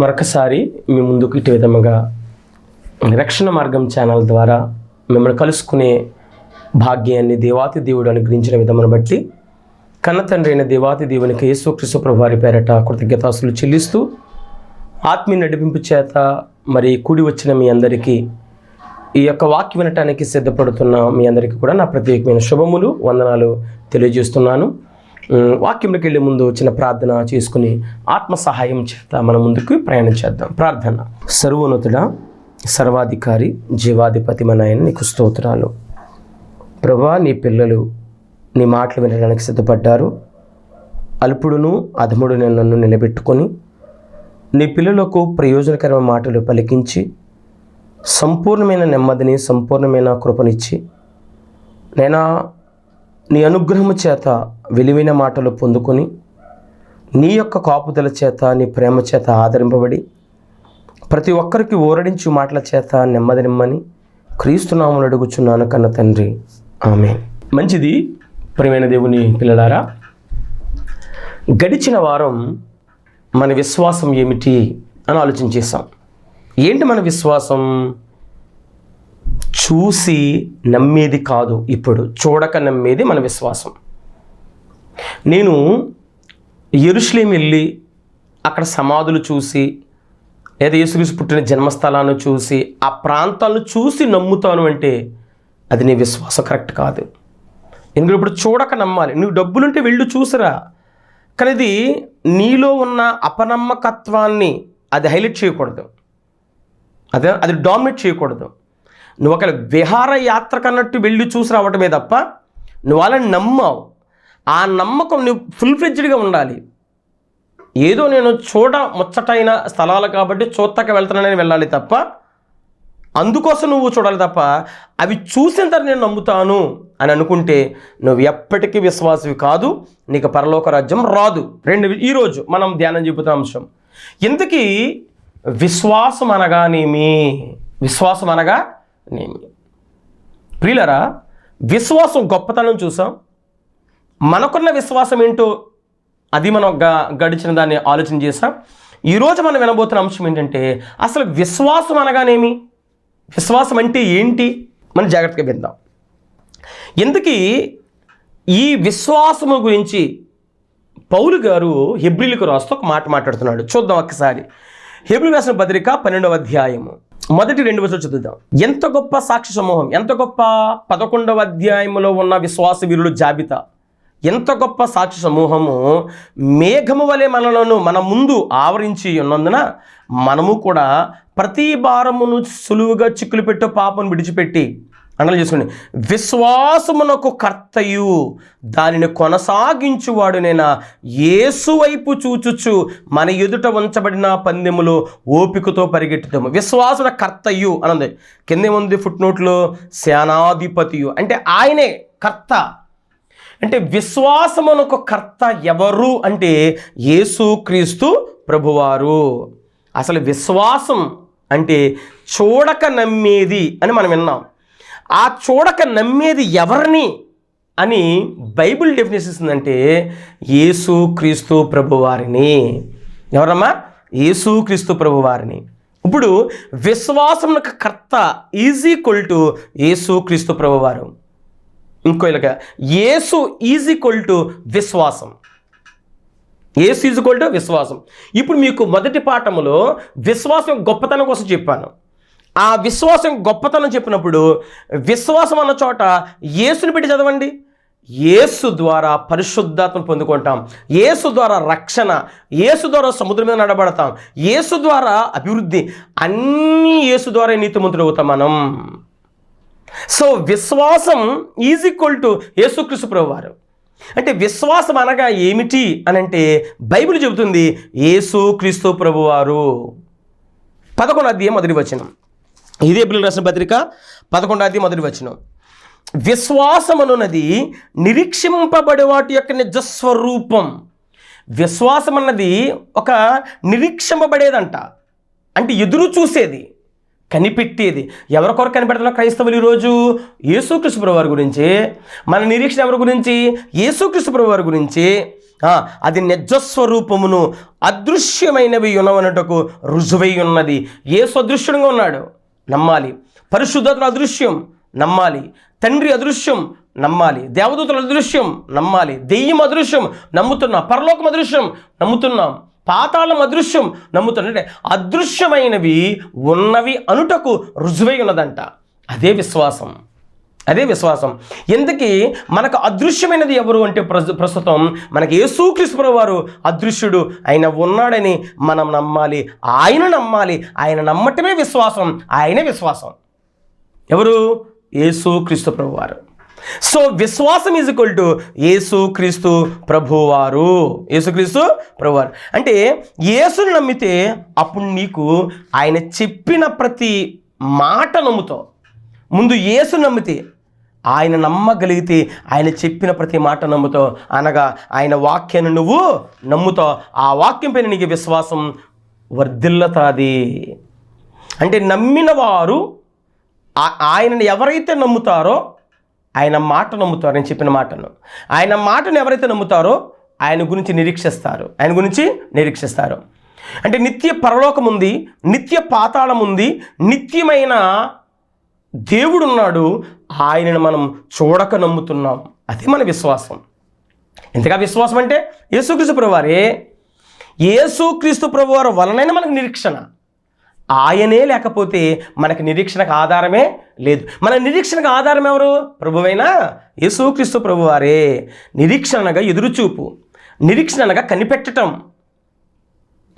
మరొకసారి మీ ముందుకు ఇటు విధముగా రక్షణ మార్గం ఛానల్ ద్వారా మిమ్మల్ని కలుసుకునే భాగ్యాన్ని దేవాతి దేవుడు అనుగ్రహించిన విధమును బట్టి కన్న తండ్రి అయిన దేవాతి దేవునికి యేసుక్రీస్తు వారి పేరట కృతజ్ఞతాసులు చెల్లిస్తూ ఆత్మీయ నడిపింపు చేత మరి కూడి వచ్చిన మీ అందరికీ ఈ యొక్క వాక్య వినటానికి సిద్ధపడుతున్న మీ అందరికీ కూడా నా ప్రత్యేకమైన శుభములు వందనాలు తెలియజేస్తున్నాను. వాక్యంలోకి వెళ్ళే ముందు చిన్న ప్రార్థన చేసుకుని ఆత్మ సహాయం చేత మన ముందుకు ప్రయాణం చేద్దాం. ప్రార్థన. సర్వోన్నతుడ సర్వాధికారి జీవాధిపతి మన ఆయన నీకు స్తోత్రాలు. ప్రభా నీ పిల్లలు నీ మాటలు వినడానికి సిద్ధపడ్డారు. అల్పుడును అధముడును నన్ను నిలబెట్టుకొని నీ పిల్లలకు ప్రయోజనకరమైన మాటలు పలికించి సంపూర్ణమైన నెమ్మదిని సంపూర్ణమైన కృపనిచ్చి నేనా నీ అనుగ్రహము చేత విలువైన మాటలు పొందుకొని నీ యొక్క కాపుదల చేత నీ ప్రేమ చేత ఆదరింపబడి ప్రతి ఒక్కరికి ఓరడించు మాటల చేత నెమ్మదినిమ్మని క్రీస్తునామలు అడుగుచున్నాను కన్న తండ్రి. ఆమె మంచిది ప్రియమైన దేవుని పిల్లలారా గడిచిన వారం మన విశ్వాసం ఏమిటి అని ఆలోచన చేశాం. ఏంటి మన విశ్వాసం? చూసి నమ్మేది కాదు ఇప్పుడు. చూడక నమ్మేది మన విశ్వాసం. నేను ఎరుషులేం వెళ్ళి అక్కడ సమాధులు చూసి లేదా యేసుక్రీస్తు పుట్టిన జన్మస్థలాన్ని చూసి ఆ ప్రాంతాలను చూసి నమ్ముతాను అంటే అది నీ విశ్వాసం కరెక్ట్ కాదు. ఎందుకంటే ఇప్పుడు చూడక నమ్మాలి. నువ్వు డబ్బులుంటే వెళ్ళు చూసిరా. కానీ ఇది నీలో ఉన్న అపనమ్మకత్వాన్ని అది హైలైట్ చేయకూడదు. అదే అది డామినేట్ చేయకూడదు. నువ్వు ఒక విహారయాత్రకు అన్నట్టు కన్నట్టు వెళ్ళి చూసి రావటమే తప్ప నువ్వు వాళ్ళని నమ్మావు. ఆ నమ్మకం నువ్వు ఫుల్ ఫ్లెడ్జ్డ్గా ఉండాలి. ఏదో నేను చూడ ముచ్చటైన స్థలాలు కాబట్టి చూత్తక వెళ్తున్నానని వెళ్ళాలి తప్ప అందుకోసం నువ్వు చూడాలి తప్ప అవి చూసిన తర్వాత నేను నమ్ముతాను అని అనుకుంటే నువ్వు ఎప్పటికీ విశ్వాసవి కాదు నీకు పరలోక రాజ్యం రాదు. రెండు ఈరోజు మనం ధ్యానం చెబుతున్న అంశం. ఇంతకీ విశ్వాసం అనగానేమి? విశ్వాసం అనగా నేమి. ప్రియులరా విశ్వాసం గొప్పతనం చూసాం. మనకున్న విశ్వాసం ఏంటో అది మనం గ గడిచిన దాన్ని ఆలోచన చేసాం ఈరోజు మనం వినబోతున్న అంశం ఏంటంటే అసలు విశ్వాసం అనగానేమి? విశ్వాసం అంటే ఏంటి? మనం జాగ్రత్తగా విందాం. ఎందుకీ ఈ విశ్వాసము గురించి పౌలు గారు హెబ్రిలకు రాస్తూ ఒక మాట మాట్లాడుతున్నాడు. చూద్దాం ఒక్కసారి. హెబ్రిల్ రాసిన పత్రిక పన్నెండవ అధ్యాయము. మొదటి రెండు వచనాలు చదువుదాం. ఎంత గొప్ప సాక్షి సమూహం ఎంత గొప్ప పదకొండవ అధ్యాయములో ఉన్న విశ్వాస వీరుల జాబితా. ఎంత గొప్ప సాక్షి సమూహము మేఘము వలె మనలను మన ముందు ఆవరించి ఉన్నందున మనము కూడా ప్రతి భారమును సులువుగా చిక్కులు పెట్టు పాపను విడిచిపెట్టి అండ్ చేసుకోండి. విశ్వాసమునకు కర్తయు దానిని కొనసాగించువాడునైనా యేసు వైపు చూచుచు మన ఎదుట ఉంచబడిన పందెములో ఓపికతో పరిగెట్టుతాము విశ్వాసుల కర్తయు అనంది. కింద ఉంది ఫుట్ నోట్లో సేనాధిపతియు. అంటే ఆయనే కర్త. అంటే విశ్వాసమునకు కర్త ఎవరు అంటే యేసు క్రీస్తు ప్రభువారు. అసలు విశ్వాసం అంటే చూడక నమ్మేది అని మనం విన్నాం. ఆ చూడక నమ్మేది ఎవరిని అని బైబిల్ డెఫినేషన్ ఇస్తుందంటే యేసు క్రీస్తు ప్రభువారిని. ఎవరమ్మా? యేసు క్రీస్తు ప్రభువారిని. ఇప్పుడు విశ్వాసమునకు కర్త ఈజ్ ఈక్వల్ టు యేసు క్రీస్తు ప్రభువారు. ఇంకో ఇలాగా యేసు ఈజ్ ఈక్వల్ టు విశ్వాసం. ఏసు ఈజ్ ఈక్వల్ టు విశ్వాసం. ఇప్పుడు మీకు మొదటి పాఠములో విశ్వాసం గొప్పతనం కోసం చెప్పాను. ఆ విశ్వాసం గొప్పతనం చెప్పినప్పుడు విశ్వాసం అన్న చోట యేసుని పెట్టి చదవండి. యేసు ద్వారా పరిశుద్ధాత్మ పొందుకుంటాం. యేసు ద్వారా రక్షణ యేసు ద్వారా సముద్రం మీద నడబడతాం. యేసు ద్వారా అభివృద్ధి అన్నీ యేసు ద్వారా నీతిమంతులు అవుతాం మనం. సో విశ్వాసం ఈజ్ ఈక్వల్ టు యేసుక్రీస్తు ప్రభు వారు అంటే విశ్వాసం అనగా ఏమిటి అని అంటే బైబిల్ చెబుతుంది యేసు క్రీస్తు ప్రభువారు. పదకొండు అధ్యాయం మొదటి వచనం. ఇదే పిల్లలు రాసిన పత్రిక పదకొండు అధ్యాయం మొదటి వచనం. విశ్వాసమనున్నది నిరీక్షింపబడే వాటి యొక్క నిజస్వరూపం. విశ్వాసం అన్నది ఒక నిరీక్షింపబడేదంట. అంటే ఎదురు చూసేది కనిపెట్టేది. ఎవరి కొరకు కనిపెడుతున్న క్రైస్తవులు ఈరోజు? యేసుకృష్ణ ప్రభు వారి గురించి. మన నిరీక్షణ ఎవరి గురించి? యేసుకృష్ణ ప్రభు వారి గురించి అది నిజస్వరూపమును అదృశ్యమైనవి ఉన్నవనటకు రుజువై ఉన్నది. ఏ సదృశ్యంగా ఉన్నాడు. నమ్మాలి. పరిశుద్ధతల అదృశ్యం నమ్మాలి. తండ్రి అదృశ్యం నమ్మాలి. దేవదూతల అదృశ్యం నమ్మాలి. దెయ్యం అదృశ్యం నమ్ముతున్నాం. పరలోకం అదృశ్యం నమ్ముతున్నాం. పాతాళం అదృశ్యం నమ్ముతున్నాం. అంటే అదృశ్యమైనవి ఉన్నవి అనుటకు రుజువై ఉన్నదంట. అదే విశ్వాసం. అదే విశ్వాసం. ఎందుకీ? మనకు అదృశ్యమైనది ఎవరు అంటే ప్రస్తుతం మనకి యేసుక్రీస్తు వారు అదృశ్యుడు. ఆయన ఉన్నాడని మనం నమ్మాలి. ఆయన నమ్మాలి. ఆయన నమ్మటమే విశ్వాసం. ఆయనే విశ్వాసం. ఎవరు? యేసు క్రీస్తు ప్రభువారు. సో విశ్వాసం ఈజ్ ఈక్వల్ టు యేసు క్రీస్తు ప్రభువారు. యేసుక్రీస్తు ప్రభువారు. అంటే యేసును నమ్మితే అప్పుడు నీకు ఆయన చెప్పిన ప్రతి మాట నమ్ముతావు. ముందు యేసు నమ్మితే ఆయన నమ్మగలిగితే ఆయన చెప్పిన ప్రతి మాట నమ్ముతో అనగా ఆయన వాక్యాన్ని నువ్వు నమ్ముతో ఆ వాక్యం పైన నీకు విశ్వాసం వర్ధిల్లతాది. అంటే నమ్మిన వారు ఆ- ఆయనను ఎవరైతే నమ్ముతారో ఆయన మాట నమ్ముతారు. నేను చెప్పిన మాటను. ఆయన మాటను ఎవరైతే నమ్ముతారో ఆయన గురించి నిరీక్షిస్తారు. ఆయన గురించి నిరీక్షిస్తారు. అంటే నిత్య పరలోకం ఉంది నిత్య పాతాళం ఉంది నిత్యమైన దేవుడు ఉన్నాడు ఆయనను మనం చూడక నమ్ముతున్నాం. అదే మన విశ్వాసం. ఎంతగా విశ్వాసం అంటే యేసుక్రీస్తు ప్రభువారే. యేసుక్రీస్తు ప్రభువారు వలనైనా మనకు నిరీక్షణ. ఆయనే లేకపోతే మనకి నిరీక్షణకు ఆధారమే లేదు. మన నిరీక్షణకు ఆధారం ఎవరు? ప్రభువైనా యేసుక్రీస్తు ప్రభువారే. నిరీక్షణగా ఎదురుచూపు. నిరీక్షణగా కనిపెట్టటం.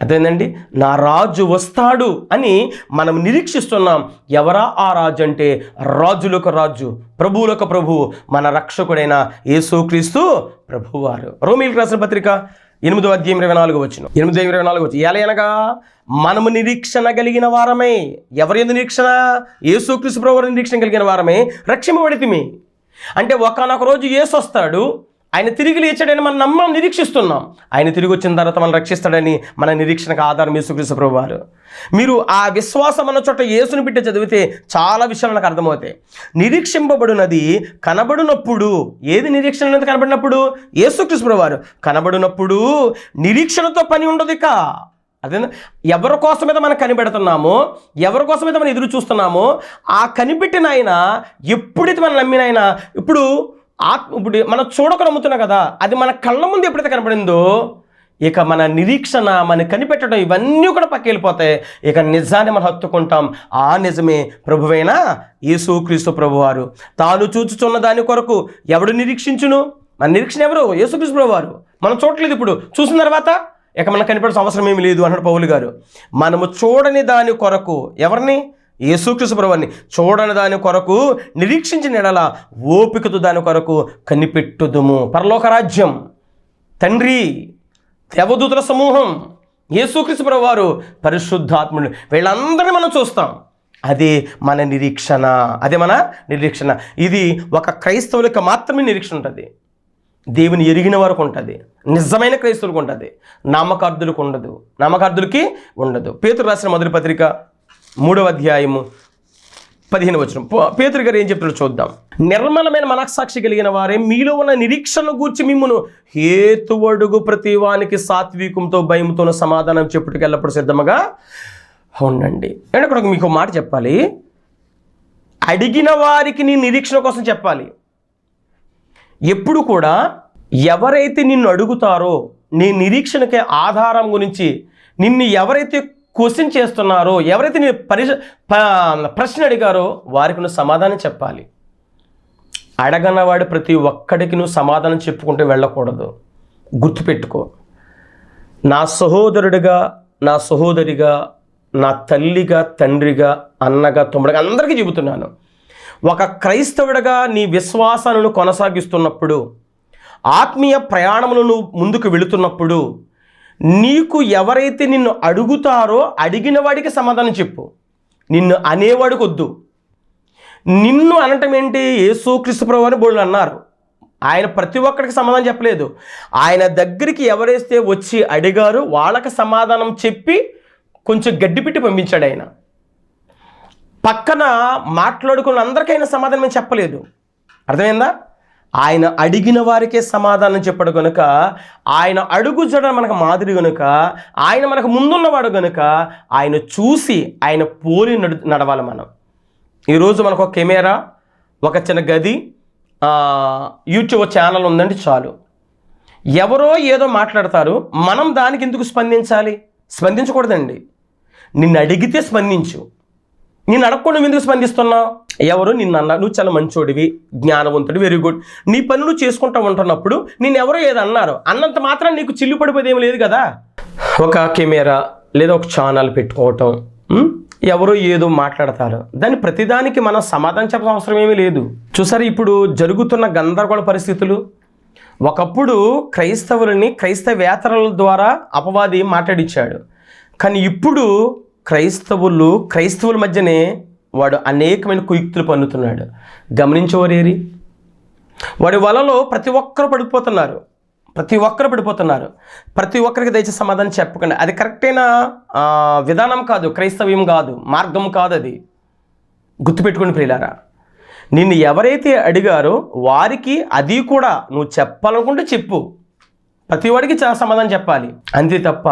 అదేందండి నా రాజు వస్తాడు అని మనం నిరీక్షిస్తున్నాం. ఎవరా ఆ రాజు అంటే? రాజులకు రాజు ప్రభువులకు ప్రభువు మన రక్షకుడైన యేసుక్రీస్తు ప్రభువారు. రోమిల్ రాసిన పత్రిక ఎనిమిదో అధ్యాయం ఇరవై నాలుగు వచ్చిన ఎనిమిదో ఇరవై నాలుగు వచ్చి ఎలాగనగా మనము నిరీక్షణ కలిగిన వారమే. ఎవరి ఎందు నిరీక్షణ? యేసుక్రీస్తు ప్రభు నిరీక్షణ కలిగిన వారమే. రక్షింపబడితిమి. అంటే ఒకనొక రోజు యేసు వస్తాడు ఆయన తిరిగి లేచాడని మనం నమ్మం నిరీక్షిస్తున్నాం. ఆయన తిరిగి వచ్చిన తర్వాత మనం రక్షిస్తాడని మన నిరీక్షణకు ఆధారం యేసుక్రీస్తు ప్రభు వారు మీరు ఆ విశ్వాసం అన్న చోట యేసుని బిడ్డ చదివితే చాలా విషయాలు నాకు అర్థమవుతాయి. నిరీక్షింపబడినది కనబడినప్పుడు ఏది నిరీక్షణ అనేది కనబడినప్పుడు? యేసుక్రీస్తు ప్రభు వారు కనబడినప్పుడు నిరీక్షణతో పని ఉండదు ఇక. అదే ఎవరి కోసం మీద మనం కనిపెడుతున్నామో ఎవరి కోసం మీద మనం ఎదురు చూస్తున్నామో ఆ కనిపెట్టిన ఆయన ఎప్పుడైతే మనం నమ్మిన ఆయన ఇప్పుడు ఆత్మ ఇప్పుడు మనం చూడక నమ్ముతున్నాం కదా అది మన కళ్ళ ముందు ఎప్పుడైతే కనపడిందో ఇక మన నిరీక్షణ మన కనిపెట్టడం ఇవన్నీ కూడా పక్కెళ్ళిపోతాయి ఇక నిజాన్ని మనం హత్తుకుంటాం. ఆ నిజమే ప్రభువైన యేసుక్రీస్తు ప్రభువారు. తాను చూచుచున్న దాని కొరకు ఎవడు నిరీక్షించును? మన నిరీక్షణ ఎవరు? యేసుక్రీస్తు ప్రభువారు. మనం చూడట్లేదు ఇప్పుడు. చూసిన తర్వాత ఇక మనకు కనిపెట్టాల్సిన అవసరం ఏమి లేదు అన్నాడు పౌలు గారు. మనము చూడని దాని కొరకు ఎవరిని? యేసుక్రీస్తు ప్రభువారిని చూడని దాని కొరకు నిరీక్షించిన ఎడల ఓపికతో దాని కొరకు కనిపెట్టుదుము. పరలోక రాజ్యం తండ్రి దేవదూతుల సమూహం యేసుక్రీస్తు ప్రభువారు పరిశుద్ధాత్ముడు వీళ్ళందరినీ మనం చూస్తాం. అదే మన నిరీక్షణ అదే మన నిరీక్షణ. ఇది ఒక క్రైస్తవులకు మాత్రమే నిరీక్షణ ఉంటుంది. దేవుని ఎరిగిన వరకు ఉంటుంది. నిజమైన క్రైస్తవులకు ఉంటుంది. నామకార్థులకు ఉండదు. నామకార్థులకి ఉండదు. పేతురు రాసిన మొదటి పత్రిక మూడవ అధ్యాయము పదిహేను వచ్చిన పేతురు గారు ఏం చెప్తున్నారు చూద్దాం. నిర్మలమైన మనస్సాక్షి కలిగిన వారే మీలో ఉన్న నిరీక్షణ గూర్చి మిమ్మును హేతువడుగు ప్రతి వానికి సాత్వికంతో భయంతో సమాధానం చెప్పుటకు ఎల్లప్పుడు సిద్ధముగా ఉండండి. అండ్ ఇక్కడ మీకు మాట చెప్పాలి. అడిగిన వారికి నీ నిరీక్షణ కోసం చెప్పాలి. ఎప్పుడు కూడా ఎవరైతే నిన్ను అడుగుతారో నీ నిరీక్షణకే ఆధారం గురించి నిన్ను ఎవరైతే క్వశ్చన్ చేస్తున్నారో ఎవరైతే నీ పరి ప- ప్రశ్న అడిగారో వారికి నువ్వు సమాధానం చెప్పాలి. అడగనవాడు ప్రతి ఒక్కడికి నువ్వు సమాధానం చెప్పుకుంటూ వెళ్ళకూడదు. గుర్తుపెట్టుకో. నా సహోదరుడిగా నా సహోదరిగా నా తల్లిగా తండ్రిగా అన్నగా తమ్ముడిగా అందరికీ చెబుతున్నాను. ఒక క్రైస్తవుడిగా నీ విశ్వాసాలను కొనసాగిస్తున్నప్పుడు ఆత్మీయ ప్రయాణములను ముందుకు వెళుతున్నప్పుడు నీకు ఎవరైతే నిన్ను అడుగుతారో అడిగిన వాడికి సమాధానం చెప్పు. నిన్ను అనేవాడికి వద్దు. నిన్ను అనటం ఏంటి? యేసుక్రీస్తు ప్రభు అని బోళ్ళు అన్నారు. ఆయన ప్రతి ఒక్కరికి సమాధానం చెప్పలేదు. ఆయన దగ్గరికి ఎవరైతే వచ్చి అడిగారు వాళ్ళకి సమాధానం చెప్పి కొంచెం గడ్డి పెట్టి పంపించాడు ఆయన. పక్కన మాట్లాడుకున్న అందరికైనా సమాధానం చెప్పలేదు. అర్థమైందా? ఆయన అడిగిన వారికే సమాధానం చెప్పడు గనుక ఆయన అడుగు జడ మనకు మాదిరి గనుక ఆయన మనకు ముందున్నవాడు గనుక ఆయన చూసి ఆయన పోలి నడు నడవాలి మనం. ఈరోజు మనకు ఒక కెమెరా ఒక చిన్న గది యూట్యూబ్ ఛానల్ ఉందండి చాలు. ఎవరో ఏదో మాట్లాడతారు మనం దానికి ఎందుకు స్పందించాలి? స్పందించకూడదండి. నిన్ను అడిగితే స్పందించు. నేను అడగకుండా ఎందుకు స్పందిస్తున్నావు? ఎవరు నిన్ను అన్నా నువ్వు చాలా మంచోడివి జ్ఞానవంతుడు వెరీ గుడ్ నీ పని నువ్వు చేసుకుంటా ఉంటున్నప్పుడు నేను ఎవరో ఏదో అన్నారు. అన్నంత మాత్రం నీకు చిల్లు పడిపోయేది లేదు కదా? ఒక కెమెరా లేదా ఒక ఛానల్ పెట్టుకోవటం ఎవరో ఏదో మాట్లాడతారు. దాని ప్రతిదానికి మనం సమాధానం చెప్పడం అవసరం ఏమీ లేదు. చూసారు ఇప్పుడు జరుగుతున్న గందరగోళ పరిస్థితులు? ఒకప్పుడు క్రైస్తవులని క్రైస్తవేతరుల ద్వారా అపవాది మాట్లాడించాడు కానీ ఇప్పుడు క్రైస్తవులు క్రైస్తవుల మధ్యనే వాడు అనేకమైన కుయుక్తులు పన్నుతున్నాడు. గమనించవరేరి? వాడి వలలో ప్రతి ఒక్కరు పడిపోతున్నారు. ప్రతి ఒక్కరు పడిపోతున్నారు. ప్రతి ఒక్కరికి దయచేసి సమాధానం చెప్పకండి. అది కరెక్టైన? విధానం కాదు క్రైస్తవ్యం కాదు మార్గం కాదు అది. గుర్తుపెట్టుకుని ప్రియులారా. నిన్ను ఎవరైతే అడిగారో వారికి అది కూడా నువ్వు చెప్పాలనుకుంటే చెప్పు. ప్రతి వాడికి చాలా సమాధానం చెప్పాలి. అంతే తప్ప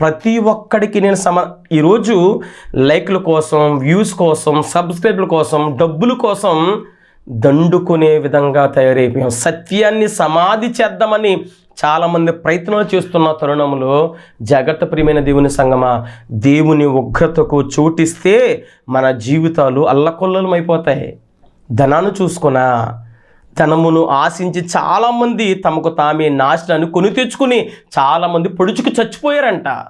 ప్రతి ఒక్కడికి నేను సమ ఈరోజు లైక్ల కోసం వ్యూస్ కోసం సబ్స్క్రైబ్ల కోసం డబ్బుల కోసం దండుకునే విధంగా తయారైపోయాం. సత్యాన్ని సమాధి చేద్దామని చాలామంది ప్రయత్నాలు చేస్తున్న తరుణంలో జగత్ ప్రియమైన దేవుని సంగమా దేవుని ఉగ్రతకు చోటిస్తే మన జీవితాలు అల్లకొల్లలమైపోతాయి. ధనాన్ని చూసుకున్నా ధనమును ఆశించి చాలామంది తమకు తామే నాశనాన్ని కొని తెచ్చుకుని చాలామంది పొడుచుకు చచ్చిపోయారంట.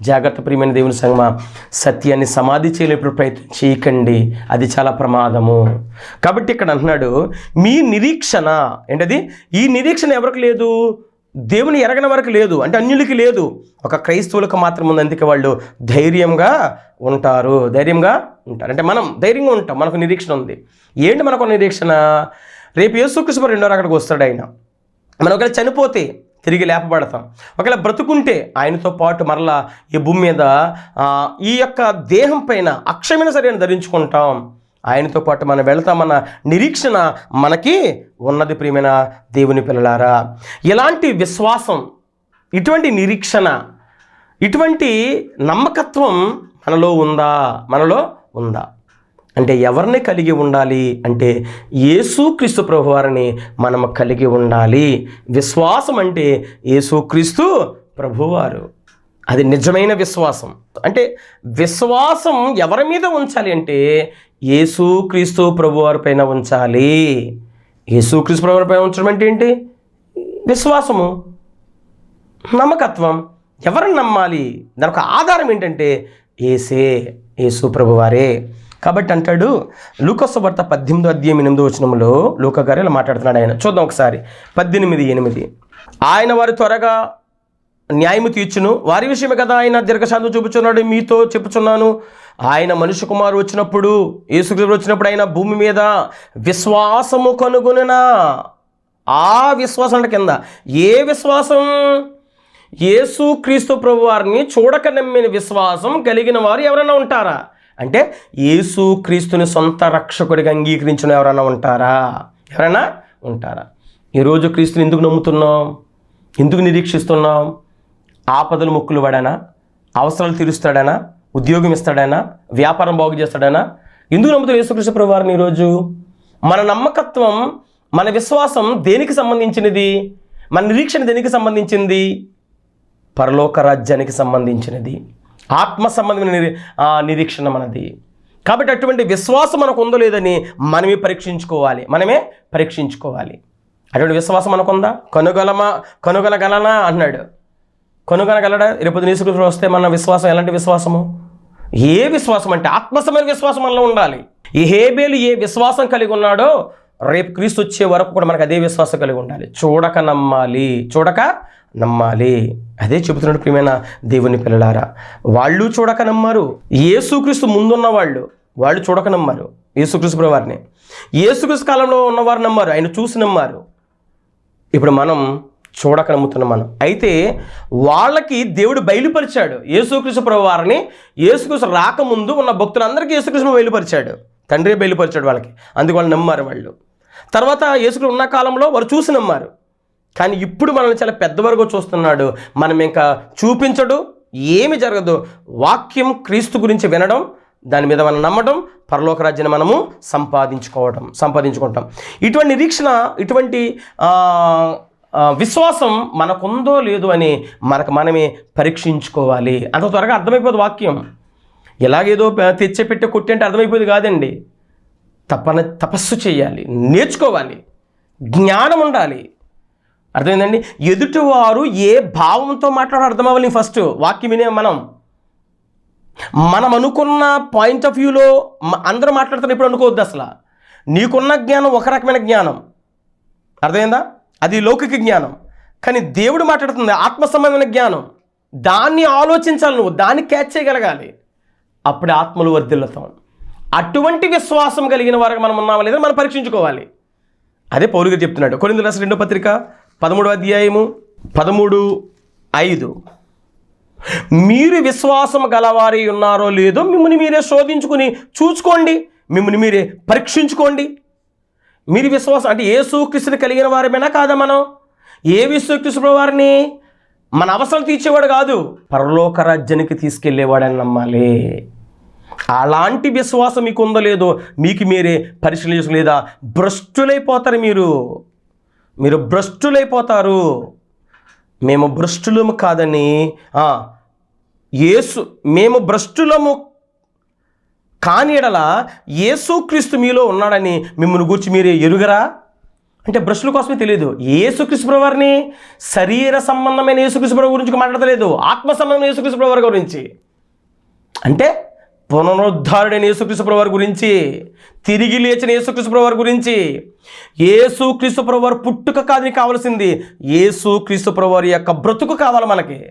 జాగ్రత్త ప్రియమైన దేవుని సంగమ సత్యాన్ని సమాధి చేయలేప్పుడు ప్రయత్నం చేయకండి. అది చాలా ప్రమాదము. కాబట్టి ఇక్కడ అంటున్నాడు మీ నిరీక్షణ ఏంటది? ఈ నిరీక్షణ ఎవరికి లేదు? దేవుని ఎరగని వరకు లేదు. అంటే అన్యులకి లేదు. ఒక క్రైస్తవులకు మాత్రం ఉంది. అందుకే వాళ్ళు ధైర్యంగా ఉంటారు. ధైర్యంగా ఉంటారు. అంటే మనం ధైర్యంగా ఉంటాం. మనకు నిరీక్షణ ఉంది. ఏంటి మనకు నిరీక్షణ? రేపు యేసుక్రీస్తు రెండో అక్కడికి వస్తాడు ఆయన. మనం ఒకవేళ చనిపోతే తిరిగి లేపబడతాం. ఒకవేళ బ్రతుకుంటే ఆయనతో పాటు మరలా ఈ భూమి మీద ఈ యొక్క దేహం పైన అక్షమైన సరైన ధరించుకుంటాం. ఆయనతో పాటు మనం వెళతామన్న నిరీక్షణ మనకి ఉన్నది ప్రియమైన దేవుని పిల్లలారా. ఇలాంటి విశ్వాసం ఇటువంటి నిరీక్షణ ఇటువంటి నమ్మకత్వం మనలో ఉందా? మనలో ఉందా? అంటే ఎవరిని కలిగి ఉండాలి? అంటే యేసుక్రీస్తు ప్రభు వారిని మనం కలిగి ఉండాలి. విశ్వాసం అంటే యేసుక్రీస్తు ప్రభువారు. అది నిజమైన విశ్వాసం. అంటే విశ్వాసం ఎవరి మీద ఉంచాలి అంటే యేసుక్రీస్తు ప్రభువారి పైన ఉంచాలి. యేసుక్రీస్తు ప్రభువారి పైన ఉంచడం అంటే ఏంటి? విశ్వాసము. నమ్మకత్వం. ఎవరిని నమ్మాలి? దాని ఒక ఆధారం ఏంటంటే ఏసే యేసు ప్రభువారే. కాబట్టి అంటాడు లూకస్ వార్త పద్దెనిమిదో అధ్యాయం ఎనిమిదో వచనంలో లూక గారు ఇలా మాట్లాడుతున్నాడు ఆయన. చూద్దాం ఒకసారి. పద్దెనిమిది ఎనిమిది. ఆయన వారు త్వరగా న్యాయము తీర్చును. వారి విషయమే కదా ఆయన దీర్ఘశాంతం చూపుచున్నాడు మీతో చెప్పుచున్నాను. ఆయన మనుషు కుమారు వచ్చినప్పుడు యేసుక్రీస్తు వచ్చినప్పుడు ఆయన భూమి మీద విశ్వాసము కనుగొనునా ఆ విశ్వాసం కింద ఏ విశ్వాసం? యేసు క్రీస్తు ప్రభు వారిని చూడక నమ్మిన విశ్వాసం కలిగిన వారు ఎవరైనా ఉంటారా? అంటే యేసు క్రీస్తుని సొంత రక్షకుడిగా అంగీకరించిన ఎవరైనా ఉంటారా? ఎవరైనా ఉంటారా? ఈరోజు క్రీస్తుని ఎందుకు నమ్ముతున్నాం? ఎందుకు నిరీక్షిస్తున్నాం? ఆపదలు మొక్కులు పడానా అవసరాలు తీరుస్తాడనా? ఉద్యోగం ఇస్తాడనా? వ్యాపారం బాగు చేస్తాడనా? ఎందుకు నమ్ముతారు యేసుకృష్ణ ప్రభువారిని ఈరోజు మన నమ్మకత్వం మన విశ్వాసం దేనికి సంబంధించినది? మన నిరీక్షణ దేనికి సంబంధించింది? పరలోక రాజ్యానికి సంబంధించినది. ఆత్మ సంబంధమైన నిరీ నిరీక్షణ మనది కాబట్టి అటువంటి విశ్వాసం మనకు ఉందో లేదని మనమే పరీక్షించుకోవాలి. మనమే పరీక్షించుకోవాలి. అటువంటి విశ్వాసం మనకుందా? కనుగొలమా? కనుగొనగలనా అన్నాడు. కనుగొనగలడా రేపు నీసుకృష్ణ వస్తే మన విశ్వాసం ఎలాంటి విశ్వాసము? ఏ విశ్వాసం అంటే ఆత్మసమైన విశ్వాసం మనలో ఉండాలి. ఈ హేబేలు ఏ విశ్వాసం కలిగి ఉన్నాడో రేపు క్రీస్తు వచ్చే వరకు కూడా మనకు అదే విశ్వాసం కలిగి ఉండాలి. చూడక నమ్మాలి. చూడక నమ్మాలి. అదే చెబుతున్నాడు ప్రియమైన దేవుని పిల్లలారా వాళ్ళు చూడక నమ్మారు. ఏసుక్రీస్తు ముందున్న వాళ్ళు వాళ్ళు చూడక నమ్మారు. యేసుక్రీస్తు వారిని యేసుక్రీస్తు కాలంలో ఉన్నవారు నమ్మారు ఆయన చూసి నమ్మారు. ఇప్పుడు మనం చూడక నమ్ముతున్నాం మనం. అయితే వాళ్ళకి దేవుడు బయలుపరిచాడు ఏసుక్రీస్తు ప్రభువారిని. వారిని రాకముందు ఉన్న భక్తులందరికీ యేసుక్రీస్తు బయలుపరిచాడు. తండ్రి బయలుపరిచాడు వాళ్ళకి. అందుకు వాళ్ళు నమ్మారు వాళ్ళు. తర్వాత యేసుకుడు ఉన్న కాలంలో వారు చూసి నమ్మారు. కానీ ఇప్పుడు మనల్ని చాలా పెద్దవరకు చూస్తున్నాడు. మనం ఇంకా చూపించడు ఏమి జరగదు. వాక్యం క్రీస్తు గురించి వినడం దాని మీద మనం నమ్మడం పరలోక రాజ్యాన్ని మనము సంపాదించుకోవడం సంపాదించుకుంటాం. ఇటువంటి నిరీక్షణ ఇటువంటి విశ్వాసం మనకుందో లేదో అని మనకు మనమే పరీక్షించుకోవాలి. అంత త్వరగా అర్థమైపోదు వాక్యం. ఎలాగేదో తెచ్చేపెట్టే తెచ్చే కొట్టి అంటే అర్థమైపోయేది కాదండి. తపన తపస్సు చేయాలి నేర్చుకోవాలి. జ్ఞానం ఉండాలి. అర్థమైందండి? ఎదుటివారు ఏ భావంతో మాట్లాడో అర్థం అవ్వాలి ఫస్ట్ వాక్యం వినే మనం. మనం అనుకున్న పాయింట్ ఆఫ్ వ్యూలో మ- అందరూ మాట్లాడుతున్న ఇప్పుడు అనుకోవద్దు అసలు. నీకున్న జ్ఞానం ఒక రకమైన జ్ఞానం. అర్థమైందా? అది లౌకిక జ్ఞానం. కానీ దేవుడు మాట్లాడుతుంది ఆత్మ సంబంధమైన జ్ఞానం. దాన్ని ఆలోచించాలి నువ్వు దాన్ని క్యాచ్ చేయగలగాలి. అప్పుడే ఆత్మలు వర్ధిల్లుతాం. అటువంటి విశ్వాసం కలిగిన వారికి మనం ఉన్నామా లేదా మనం పరీక్షించుకోవాలి. అదే పౌరు చెప్తున్నాడు. కొన్ని రాసిన రెండో పత్రిక పదమూడు అధ్యాయము పదమూడు ఐదు. మీరు విశ్వాసం గలవారి ఉన్నారో లేదో మిమ్మల్ని మీరే శోధించుకుని చూసుకోండి మిమ్మల్ని మీరే పరీక్షించుకోండి. మీరు విశ్వాసం అంటే ఏ సూక్రీస్తుని కలిగిన వారమేనా కాదా మనం? ఏ విశ్వక్రీస్తు వారిని మన అవసరం తీర్చేవాడు కాదు. పరలోక రాజ్యానికి తీసుకెళ్ళేవాడని నమ్మాలి. అలాంటి విశ్వాసం మీకు ఉందో లేదో మీకు మీరే పరిశీలించలేదా భ్రష్టులైపోతారు మీరు. మీరు భ్రష్టులైపోతారు. మేము భ్రష్టులము కాదని యేసు మేము భ్రష్టులము కాని ఎడల యేసుక్రీస్తు మీలో ఉన్నాడని మిమ్మల్ని గురించి మీరే ఎరుగరా? అంటే భ్రష్టుల కోసమే తెలియదు యేసుక్రీస్తు ప్రభువారిని శరీర సంబంధమైన యేసుక్రీస్తు ప్రభు గురించి మాట్లాడతలేదు. ఆత్మ సంబంధమైన యేసుక్రీస్తు ప్రభు గురించి. అంటే పునరుద్ధారుడైన యేసుక్రీస్తు వారి గురించి తిరిగి లేచిన యేసుక్రీస్తు వారి గురించి యేసుక్రీస్తు వారి పుట్టుక కాదని కావాల్సింది యేసుక్రీస్తు వారి యొక్క బ్రతుకు కావాలి మనకి.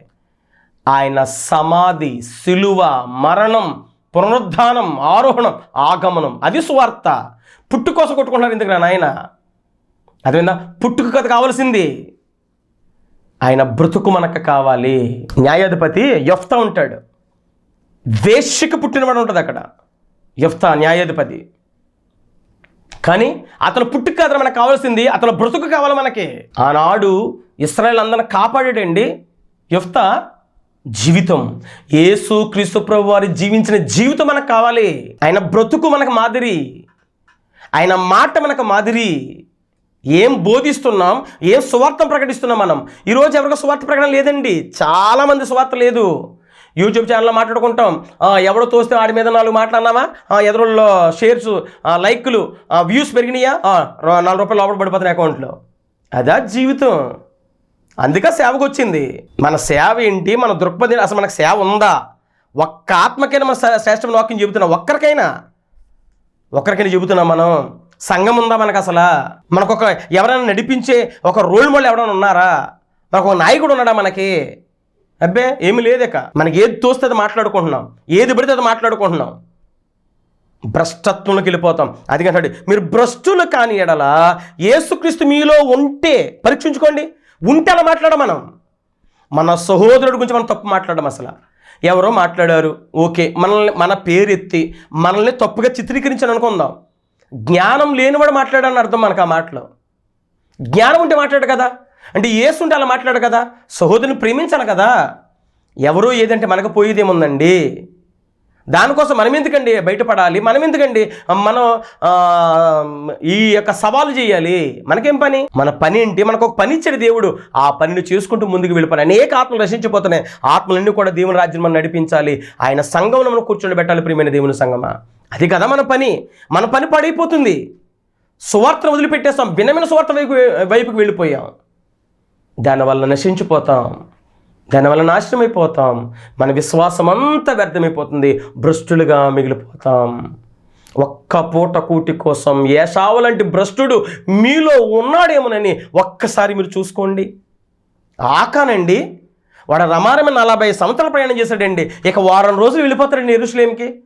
ఆయన సమాధి సిలువ మరణం పునరుద్ధానం ఆరోహణం ఆగమనం అది సువార్త. పుట్టు కోసం కొట్టుకుంటున్నారు ఎందుకు నాయన? అదేవిధంగా పుట్టుక కథ కావాల్సింది. ఆయన బ్రతుకు మనకు కావాలి. న్యాయాధిపతి యఫ్తా ఉంటాడు. వేశ్యకు పుట్టినవాడు ఉంటుంది అక్కడ. యఫ్తా న్యాయాధిపతి. కానీ అతను పుట్టుక కాదు మనకు కావాల్సింది అతను బ్రతుకు కావాలి మనకి. ఆనాడు ఇస్రాయల్ అందరిని కాపాడాడండి యఫ్తా జీవితం. యేసు క్రీస్తు ప్రభు వారి జీవించిన జీవితం మనకు కావాలి. ఆయన బ్రతుకు మనకు మాదిరి. ఆయన మాట మనకు మాదిరి. ఏం బోధిస్తున్నాం ఏం సువార్థం ప్రకటిస్తున్నాం మనం? ఈరోజు ఎవరికి సువార్థ ప్రకటన లేదండి. చాలామంది సువార్త లేదు. యూట్యూబ్ ఛానల్లో మాట్లాడుకుంటాం. ఆ, ఎవడో తోస్తే వాడి మీద నాలుగు మాట్లాడినామా ఎదురుల్లో షేర్స్ లైక్లు వ్యూస్ పెరిగినాయా? నాలుగు రూపాయలు లోపల పడిపోతున్నాయి అకౌంట్లో అదా జీవితం. అందుకే సేవకు వచ్చింది. మన సేవ ఏంటి? మన దృక్పథం అసలు మనకు సేవ ఉందా? ఒక్క ఆత్మకైనా మన శ్రేష్టమైన వాక్యం చెబుతున్నా. ఒక్కరికైనా. ఒక్కరికైనా చెబుతున్నాం మనం. సంఘం ఉందా మనకు అసలు? మనకు ఒక ఎవరైనా నడిపించే ఒక రోల్ మోడల్ ఎవరైనా ఉన్నారా? మనకు ఒక నాయకుడు ఉన్నాడా మనకి? అబ్బే ఏమి లేదక మనకి ఏది తోస్తే అది మాట్లాడుకుంటున్నాం. ఏది పడితే అది మాట్లాడుకుంటున్నాం. భ్రష్టత్వంలోకి వెళ్ళిపోతాం. అది కంటాడు మీరు భ్రష్టులు కాని ఎడల ఏసుక్రీస్తు మీలో ఉంటే పరీక్షించుకోండి. ఉంటే అలా మాట్లాడం మనం. మన సహోదరుడి గురించి మనం తప్పు మాట్లాడడం అసలు. ఎవరో మాట్లాడారు. ఓకే మనల్ని మన పేరెత్తి మనల్ని తప్పుగా చిత్రీకరించని అనుకుందాం. జ్ఞానం లేనివాడు మాట్లాడని అర్థం మనకు ఆ మాటలో. జ్ఞానం ఉంటే మాట్లాడు కదా. అంటే ఏసు ఉంటే అలా మాట్లాడు కదా సహోదరుని ప్రేమించాలి కదా. ఎవరో ఏదంటే మనకు పోయేదేముందండి? దానికోసం మనం ఎందుకండి బయటపడాలి? మనం ఎందుకండి మనం ఈ యొక్క సవాలు చేయాలి? మనకేం పని? మన పని ఏంటి? మనకు ఒక పని ఇచ్చాడు దేవుడు. ఆ పనిని చేసుకుంటూ ముందుకు వెళ్ళిపోయి అనేక ఆత్మలు రచించిపోతున్నాయి ఆత్మలన్నీ కూడా దేవుని రాజ్యం మనం నడిపించాలి. ఆయన సంఘం మనం కూర్చొని పెట్టాలి ప్రియమైన దేవుని సంఘమా. అది కదా మన పని. మన పని పడైపోతుంది. సువార్తను వదిలిపెట్టేస్తాం. భిన్నమైన సువార్త వైపు వైపుకి వెళ్ళిపోయాం. దానివల్ల నశించిపోతాం. దానివల్ల నాశనమైపోతాం. మన విశ్వాసం అంతా వ్యర్థమైపోతుంది. భ్రష్టులుగా మిగిలిపోతాం. ఒక్క పూట కూటి కోసం ఏషావు లాంటి భ్రష్టుడు మీలో ఉన్నాడేమోనని ఒక్కసారి మీరు చూసుకోండి. ఆకానండి వాడు రమారమే నలభై సంవత్సరాల ప్రయాణం చేశాడండి. ఇక వారం రోజులు వెళ్ళిపోతాడండి ఎరుసలేంకి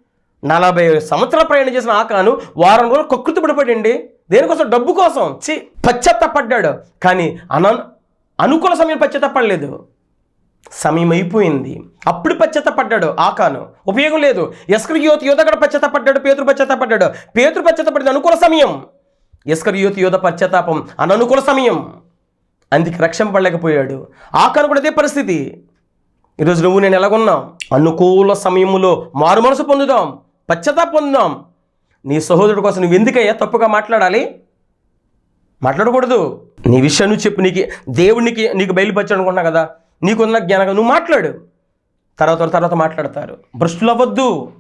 నలభై సంవత్సరాల ప్రయాణం చేసిన ఆకాను వారం రోజులు కక్కుర్తి పడిపోయాడండి దేనికోసం? డబ్బు కోసం. చి పశ్చాత్తపడ్డాడు. కానీ అన అనుకూల సమయం పశ్చాత్తపడలేదు. సమయం అయిపోయింది అప్పుడు పశ్చాత్తపడ్డాడు ఆకాను. ఉపయోగం లేదు. ఎస్కర్ యోత యువత కూడా పశ్చాత్తపడ్డాడు పేతురు పశ్చాత్తపడ్డాడు. పేతురు పశ్చాత్తపడింది అనుకూల సమయం. ఎస్కర్ యోత యోధ పశ్చాత్తాపం అననుకూల సమయం. అందుకే రక్షింపడలేకపోయాడు ఆకాను కూడా అదే పరిస్థితి. ఈరోజు నువ్వు నేను ఎలాగున్నాం? అనుకూల సమయంలో మారు మనసు పొందుదాం. పశ్చాత్తాపం పొందుదాం. నీ సహోదరుడి కోసం నువ్వు ఎందుకయ్యా తప్పుగా మాట్లాడాలి? మాట్లాడకూడదు. నీ విషయం నువ్వు చెప్పు నీకు దేవుడికి నీకు బయలుపరచాడు అనుకుంటున్నా కదా నీకున్న జ్ఞానం నువ్వు మాట్లాడు. తర్వాత తర్వాత మాట్లాడతారు. భ్రష్టులు అవ్వద్దు.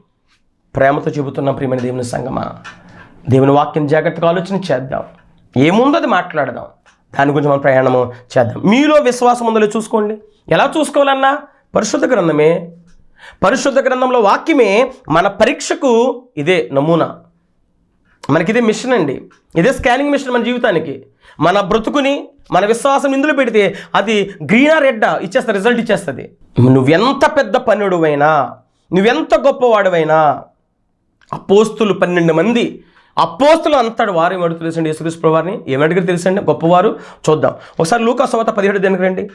ప్రేమతో చెబుతున్న ప్రియమైన దేవుని సంగమా. దేవుని వాక్యం జాగ్రత్తగా ఆలోచన చేద్దాం. ఏముందో అది మాట్లాడదాం. దాని గురించి మనం ప్రయాణము చేద్దాం. మీలో విశ్వాసం ఉందో చూసుకోండి. ఎలా చూసుకోవాలన్నా? పరిశుద్ధ గ్రంథమే. పరిశుద్ధ గ్రంథంలో వాక్యమే మన పరీక్షకు ఇదే నమూనా. మనకి ఇదే మిషన్ అండి. ఇదే స్కానింగ్ మిషన్ మన జీవితానికి. మన బ్రతుకుని మన విశ్వాసం ఇందులో పెడితే అది గ్రీనా రెడ్డా ఇచ్చేస్తా రిజల్ట్ ఇచ్చేస్తుంది. నువ్వెంత పెద్ద పన్నుడువైనా నువ్వెంత గొప్పవాడువైనా అపోస్తులు పన్నెండు మంది అపోస్తులు అంతటి వారు ఏమడుగు తెలుసండి యేసుక్రీస్తు వారిని ఏమడిగారు తెలుసండి? గొప్పవారు? చూద్దాం. ఒకసారి లూకా సువార్త పదిహేడు దేనికి రండి.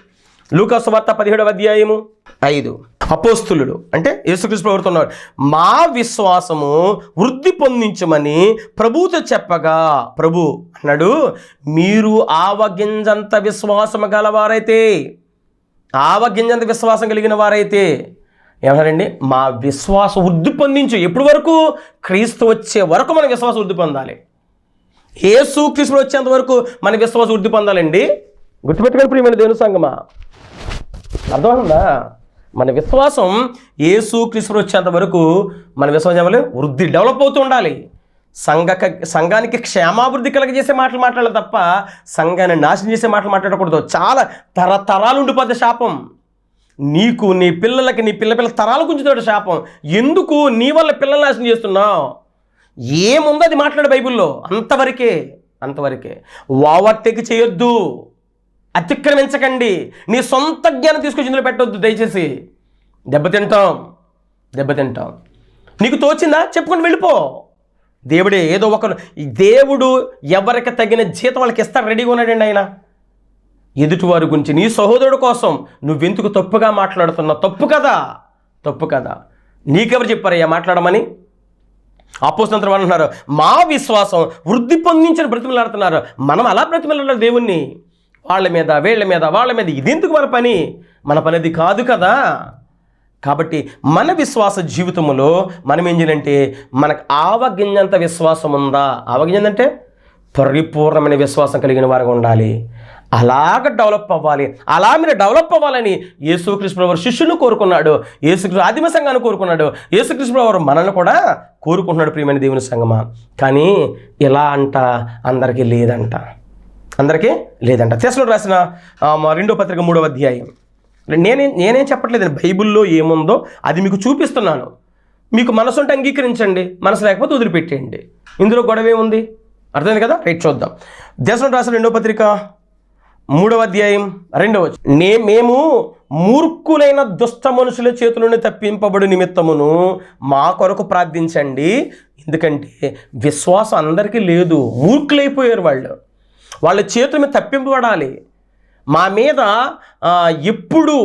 లూకా సువార్త పదిహేడవ అధ్యాయము. ఐదు. అపోస్తులుడు. అంటే యేసుక్రీస్తు ప్రభుత్వం ఉన్నారు మా విశ్వాసము వృద్ధి పొందించమని ప్రభుతో చెప్పగా ప్రభు అన్నాడు మీరు ఆవగింజంత విశ్వాసము గలవారైతే ఆవగింజంత విశ్వాసం కలిగిన వారైతే ఏమన్నారండి మా విశ్వాసం వృద్ధి పొందించు. ఎప్పటి వరకు? క్రీస్తు వచ్చే వరకు మన విశ్వాసం వృద్ధి పొందాలి. ఏసు క్రీస్తుడు వచ్చేంత వరకు మన విశ్వాసం వృద్ధి పొందాలండి. గుర్తుపెట్టుకొని ప్రియమైన దేవుని సంగమా అర్థమవుతుందా? మన విశ్వాసం యేసు క్రీస్తుడు వచ్చేంత వరకు మన విశ్వాసం ఏమని వృద్ధి డెవలప్ అవుతూ ఉండాలి. సంఘ సంఘానికి క్షేమాభివృద్ధి కలగజేసే మాటలు మాట్లాడాలి తప్ప సంఘాన్ని నాశనం చేసే మాటలు మాట్లాడకూడదు. చాలా తరతరాలు ఉండిపోద్ది శాపం. నీకు నీ పిల్లలకి నీ పిల్ల పిల్ల తరాలు గుంజుతాడు శాపం. ఎందుకు నీ వల్ల పిల్లలు నాశనం చేస్తున్నావు? ఏముందో అది మాట్లాడే బైబిల్లో? అంతవరకే అంతవరకే. ఓవర్టేక్ చేయొద్దు. అతిక్రమించకండి. నీ సొంత జ్ఞానం తీసుకొచ్చి ఇందులో పెట్టొద్దు దయచేసి. దెబ్బతింటాం దెబ్బతింటాం. నీకు తోచిందా? చెప్పుకొని వెళ్ళిపో. దేవుడే ఏదో ఒకరు దేవుడు ఎవరికి తగిన జీతం వాళ్ళకి ఇస్తారు రెడీగా ఉన్నాడండి ఆయన. ఎదుటివారి గురించి నీ సహోదరుడు కోసం నువ్వెందుకు తప్పుగా మాట్లాడుతున్నావు? తప్పు కదా తప్పు కదా. నీకెవరు చెప్పారయ్యా మాట్లాడమని? అపోస్తున్నారు అంటున్నారు మా విశ్వాసం వృద్ధి పొందించిన బ్రతిమలాడుతున్నారు. మనం అలా బ్రతిమలాడాలి దేవుణ్ణి. వాళ్ళ మీద వీళ్ళ మీద వాళ్ళ మీద ఇదెందుకు మన పని? మన పని అది కాదు కదా. కాబట్టి మన విశ్వాస జీవితంలో మనం ఏం చేయాలంటే మనకు ఆవగింజంత విశ్వాసం ఉందా? ఆవగింజంత అంటే పరిపూర్ణమైన విశ్వాసం కలిగిన వారుగా ఉండాలి. అలాగ డెవలప్ అవ్వాలి. అలా మీరు డెవలప్ అవ్వాలని యేసుకృష్ణ వారు శిష్యుని కోరుకున్నాడు. యేసుకృష్ణ ఆదిమ సంఘాన్ని కోరుకున్నాడు. యేసుకృష్ణ వారు మనల్ని కూడా కోరుకుంటున్నాడు ప్రియమైన దేవుని సంగమా కానీ ఇలా అంట అందరికీ లేదంట. అందరికీ లేదంట. తెసలో రాసిన మా రెండో పత్రిక మూడవ అధ్యాయం. నేనే నేనేం చెప్పట్లేదండి బైబిల్లో ఏముందో అది మీకు చూపిస్తున్నాను. మీకు మనసు ఉంటే అంగీకరించండి మనసు లేకపోతే వదిలిపెట్టేయండి. ఇందులో గొడవ ఏముంది? అర్థమైంది కదా? రైట్ చూద్దాం. దేశంలో రాసిన రెండో పత్రిక మూడవ అధ్యాయం రెండవ నే మేము మూర్ఖులైన దుష్ట మనుషుల చేతులను తప్పింపబడు నిమిత్తమును మా కొరకు ప్రార్థించండి. ఎందుకంటే విశ్వాసం అందరికీ లేదు మూర్ఖులైపోయారు వాళ్ళు. వాళ్ళ చేతుల మీద తప్పింపబడాలి. మా మీద ఎప్పుడు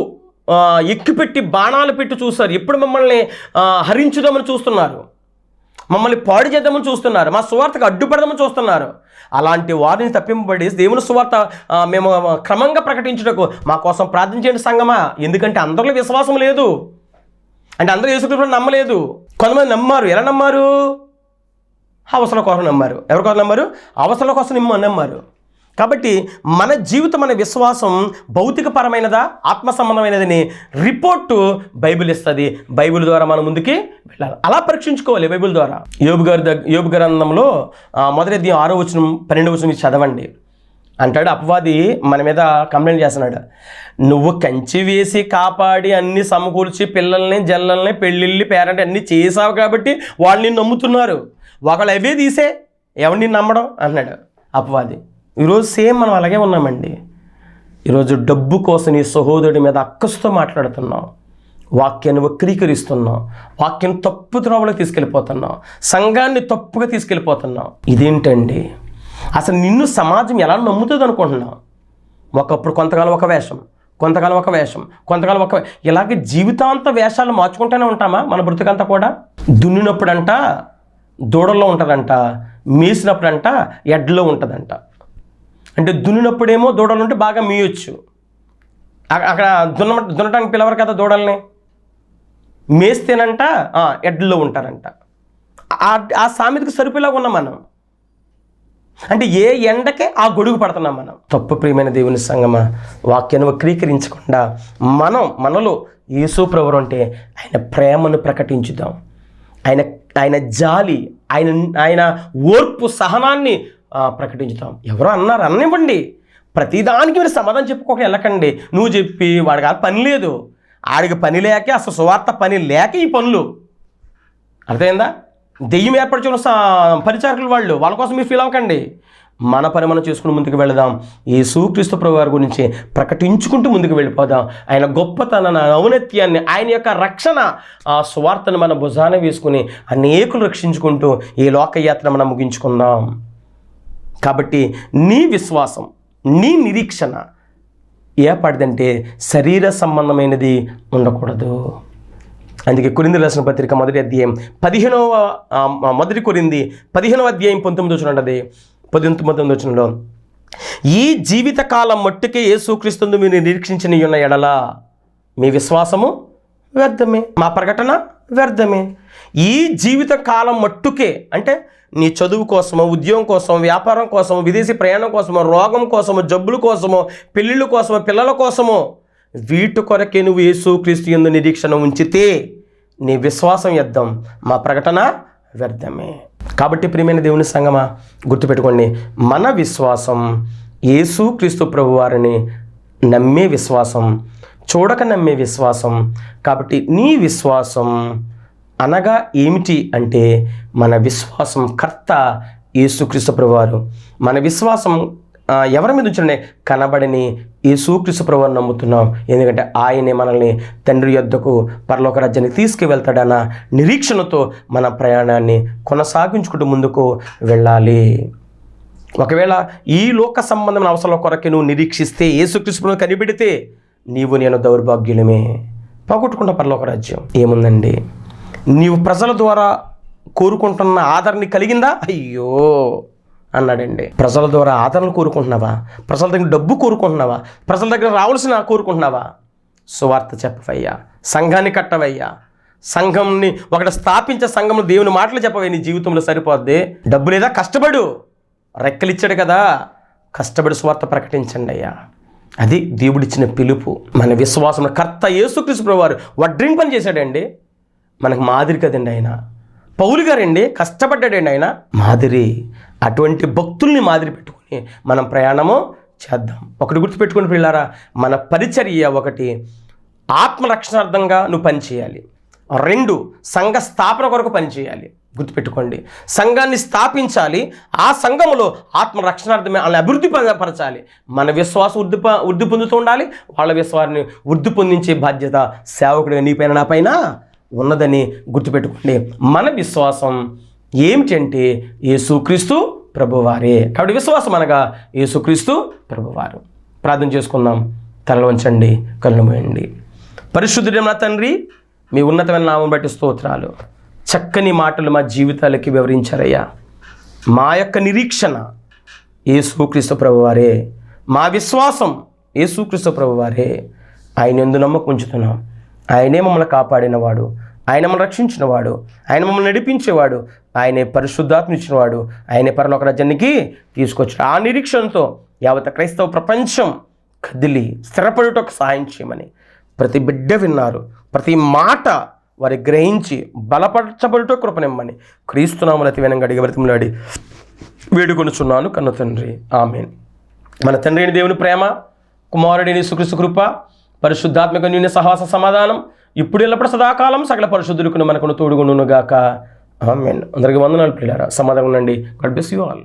ఎక్కిపెట్టి బాణాలు పెట్టి చూస్తారు. ఎప్పుడు మమ్మల్ని హరించుదామని చూస్తున్నారు. మమ్మల్ని పాడు చేద్దామని చూస్తున్నారు. మా సువార్తకు అడ్డుపడదామని చూస్తున్నారు. అలాంటి వారిని తప్పింపబడి దేవుని సువార్త మేము క్రమంగా ప్రకటించుటకు మా కోసం ప్రార్థించండి సంగమా. ఎందుకంటే అందరిలో విశ్వాసం లేదు. అంటే అందరూ యేసుక్రీస్తుని నమ్మలేదు. కొంతమంది నమ్మారు. ఎలా నమ్మారు? అవసరం కోసం నమ్మారు. ఎవరి కోసం నమ్మారు? అవసరం కోసం నిమ్మ నమ్మారు. కాబట్టి మన జీవితం మన విశ్వాసం భౌతికపరమైనదా ఆత్మ సంబంధమైనదని రిపోర్టు బైబిల్ ఇస్తుంది. బైబిల్ ద్వారా మనం ముందుకి వెళ్ళాలి. అలా పరీక్షించుకోవాలి బైబిల్ ద్వారా. యోబు గారి దగ్గ యోబు గ్రంథంలో ఆ, మొదటి ఆరో వచనం పన్నెండు వచనం చదవండి. అంటాడు అపవాది మన మీద కంప్లైంట్ చేస్తున్నాడు. నువ్వు కంచి వేసి కాపాడి అన్ని సమకూర్చి పిల్లల్ని జల్లల్ని పెళ్ళిళ్ళి పేరెంట్ అన్ని చేసావు కాబట్టి వాళ్ళు నిన్ను నమ్ముతున్నారు. ఒకళ్ళు అవే తీసే. ఎవరిని నమ్మడం? అన్నాడు అపవాది. ఈరోజు సేమ్ మనం అలాగే ఉన్నామండి. ఈరోజు డబ్బు కోసం నీ సహోదరుడి మీద అక్కసుతో మాట్లాడుతున్నాం. వాక్యాన్ని వక్రీకరిస్తున్నాం. వాక్యం తప్పు త్రోవలకు తీసుకెళ్ళిపోతున్నాం. సంఘాన్ని తప్పుగా తీసుకెళ్ళిపోతున్నాం. ఇదేంటండి? అసలు నిన్ను సమాజం ఎలా నమ్ముతుంది అనుకుంటున్నావు ఒకప్పుడు కొంతకాలం ఒక వేషం కొంతకాలం ఒక వేషం కొంతకాలం ఒక ఇలాగే జీవితాంత వేషాలు మార్చుకుంటూనే ఉంటామా మన బ్రతుకంతా కూడా? దున్నినప్పుడంట దూడల్లో ఉంటుందంట మేసినప్పుడంట ఎడ్లో ఉంటుందంట. అంటే దున్నినప్పుడేమో దూడలు ఉంటే బాగా మేయొచ్చు. అక్కడ దున్న దున్నటానికి పిలవరు కదా దూడల్ని? మేస్తేనంట ఆ, ఎడ్లలో ఉంటారంట. ఆ- సామెతకు సరిపోయేలాగా ఉన్నాం మనం. అంటే ఏ ఎండకే ఆ గొడుగు పడుతున్నాం మనం. తప్పు ప్రియమైన దేవుని సంగమ వాక్యాన్ని వక్రీకరించకుండా మనం మనలో యేసు ప్రభువు అంటే ఆయన ప్రేమను ప్రకటించుదాం. ఆయన ఆయన జాలి ఆయన ఆయన ఓర్పు సహనాన్ని ప్రకటించుతాం. ఎవరో అన్నారు అన్నివ్వండి. ప్రతిదానికి మీరు సమాధానం చెప్పుకోక వెళ్ళకండి. నువ్వు చెప్పి వాడికి ఆ పని లేదు. ఆడికి పని లేకే అసలు సువార్త పని లేక ఈ పనులు. అర్థమైందా? దెయ్యం ఏర్పరచుకున్న సా- పరిచారకులు వాళ్ళు వాళ్ళ కోసం మీరు ఫీల్ అవ్వకండి. మన పని మనం చేసుకుని ముందుకు వెళదాం. ఈ సూక్రీస్తు ప్రభువారి గురించి ప్రకటించుకుంటూ ముందుకు వెళ్ళిపోదాం. ఆయన గొప్పతన ఔన్నత్యాన్ని ఆయన యొక్క రక్షణ ఆ సువార్తను మన భుజాన వేసుకుని అనేకులు రక్షించుకుంటూ ఈ లోకయాత్ర మనం ముగించుకుందాం. కాబట్టి నీ విశ్వాసం నీ నిరీక్షణ ఏపాటిదంటే శరీర సంబంధమైనది ఉండకూడదు. అందుకే కొరింది రాసిన పత్రిక మొదటి అధ్యాయం పదిహేనవ మొదటి కొరింది పదిహేనవ అధ్యాయం పంతొమ్మిది వచ్చిన ఉంటుంది పంతొమ్మిది వచ్చినలో ఈ జీవితకాలం మట్టుకే యేసుక్రీస్తు మీరు నిరీక్షించిన ఉన్న ఎడల మీ విశ్వాసము వ్యర్థమే. మా ప్రకటన వ్యర్థమే. ఈ జీవిత కాలం మట్టుకే అంటే నీ చదువు కోసమో ఉద్యోగం కోసం వ్యాపారం కోసమో విదేశీ ప్రయాణం కోసమో రోగం కోసమో జబ్బుల కోసమో పెళ్ళిళ్ళ కోసమో పిల్లల కోసమో వీటి కొరకే నువ్వు యేసుక్రీస్తు యందు నిరీక్షణ ఉంచితే నీ విశ్వాసం ఎద్దాం మా ప్రకటన వ్యర్థమే. కాబట్టి ప్రియమైన దేవుని సంగమా గుర్తుపెట్టుకోండి మన విశ్వాసం యేసు క్రీస్తు ప్రభువారిని నమ్మే విశ్వాసం చూడక నమ్మే విశ్వాసం కాబట్టి నీ విశ్వాసం అనగా ఏమిటి అంటే మన విశ్వాసం కర్త యేసుక్రీస్తు ప్రభువారు. మన విశ్వాసం ఎవరి మీద ఉంచండి కనబడని యేసుక్రీస్తు ప్రభువారు నమ్ముతున్నాం. ఎందుకంటే ఆయనే మనల్ని తండ్రి యొద్దకు పరలోక రాజ్యానికి తీసుకువెళ్తాడన్న నిరీక్షణతో మన ప్రయాణాన్ని కొనసాగించుకుంటూ ముందుకు వెళ్ళాలి. ఒకవేళ ఈ లోక సంబంధమైన అవసరాల కొరకు నువ్వు నిరీక్షిస్తే యేసుక్రీస్తును కనిపెడితే నీవు నేను దౌర్భాగ్యులమే. పోగొట్టుకుంటా పరలోక రాజ్యం. ఏముందండి? నీవు ప్రజల ద్వారా కోరుకుంటున్న ఆదరణ కలిగిందా? అయ్యో అన్నాడండి. ప్రజల ద్వారా ఆదరణ కోరుకుంటున్నావా? ప్రజల దగ్గర డబ్బు కోరుకుంటున్నావా? ప్రజల దగ్గర రావాల్సిన కోరుకుంటున్నావా? సువార్త చెప్పవయ్యా. సంఘాన్ని కట్టవయ్యా. సంఘంని ఒకటి స్థాపించే సంఘంలో దేవుని మాటలు చెప్పవే నీ జీవితంలో సరిపోద్ది. డబ్బు లేదా కష్టపడు. రెక్కలిచ్చాడు కదా. కష్టపడి స్వార్థ ప్రకటించండి అయ్యా. అది దేవుడిచ్చిన పిలుపు. మన విశ్వాసం కర్త యేసుక్రీస్తు ప్రభు వారు వడ్రింగ్ పని చేశాడండి. మనకు మాదిరి కదండి ఆయన. పౌలు గారండి కష్టపడ్డాడండి ఆయన. మాదిరి అటువంటి భక్తుల్ని మాదిరి పెట్టుకుని మనం ప్రయాణము చేద్దాం. ఒకటి గుర్తుపెట్టుకుని పిల్లారా మన పరిచర్య ఒకటి ఆత్మరక్షణార్థంగా నువ్వు పనిచేయాలి. రెండు సంఘ స్థాపన కొరకు పనిచేయాలి. గుర్తుపెట్టుకోండి. సంఘాన్ని స్థాపించాలి. ఆ సంఘములో ఆత్మరక్షణార్థమే వాళ్ళని అభివృద్ధి పరచాలి. మన విశ్వాసం వృద్ధి వృద్ధి పొందుతూ ఉండాలి. వాళ్ళ విశ్వాన్ని వృద్ధి పొందించే బాధ్యత సేవకుడిగా నీ పైన నా పైన? ఉన్నదని గుర్తుపెట్టుకోండి. మన విశ్వాసం ఏమిటంటే యేసుక్రీస్తు ప్రభువారే. కాబట్టి విశ్వాసం అనగా యేసుక్రీస్తు ప్రభువారు. ప్రార్థన చేసుకుందాం. తలలో ఉంచండి కళ్ళు మూయండి. పరిశుద్ధుడే నా తండ్రి మీ ఉన్నతమైన నామం బట్టి స్తోత్రాలు. చక్కని మాటలు మా జీవితాలకి వివరించారయ్యా. మా యొక్క నిరీక్షణ యేసుక్రీస్తు ప్రభువారే. మా విశ్వాసం యేసుక్రీస్తు ప్రభువారే. ఆయన ఎందు నమ్మకం ఉంచుతున్నాం. ఆయనే మమ్మల్ని కాపాడినవాడు. ఆయన మమ్మల్ని రక్షించినవాడు. ఆయన మమ్మల్ని నడిపించేవాడు. ఆయనే పరిశుద్ధాత్మ ఇచ్చినవాడు ఆయనే పరలోక రాజ్యానికి తీసుకొచ్చాడు. ఆ నిరీక్షణతో యావత క్రైస్తవ ప్రపంచం కదిలి స్థిరపడుటకు సహాయం చేయమని ప్రతి బిడ్డ విన్నారు. ప్రతి మాట వారి గ్రహించి బలపరచబడుటో కృపనిమ్మని క్రీస్తునామల అతి వినంగా అడిగి బ్రతిమలాడి వేడుకొనుచున్నాను. కన్న తండ్రి. ఆమెన్. మన తండ్రి అయిన దేవుని ప్రేమ కుమారుడిని సుకృసు కృప పరిశుద్ధాత్మక న్యూన సహాస సమాధానం. ఇప్పుడు ఎల్లప్పుడు సదాకాలం సకల పరిశుద్ధులకు మనకును తోడుగుండును గాక ఆమెన్. అందరికీ వందనాలు పిల్లారా సమాధానం ఉండండి. God bless you all.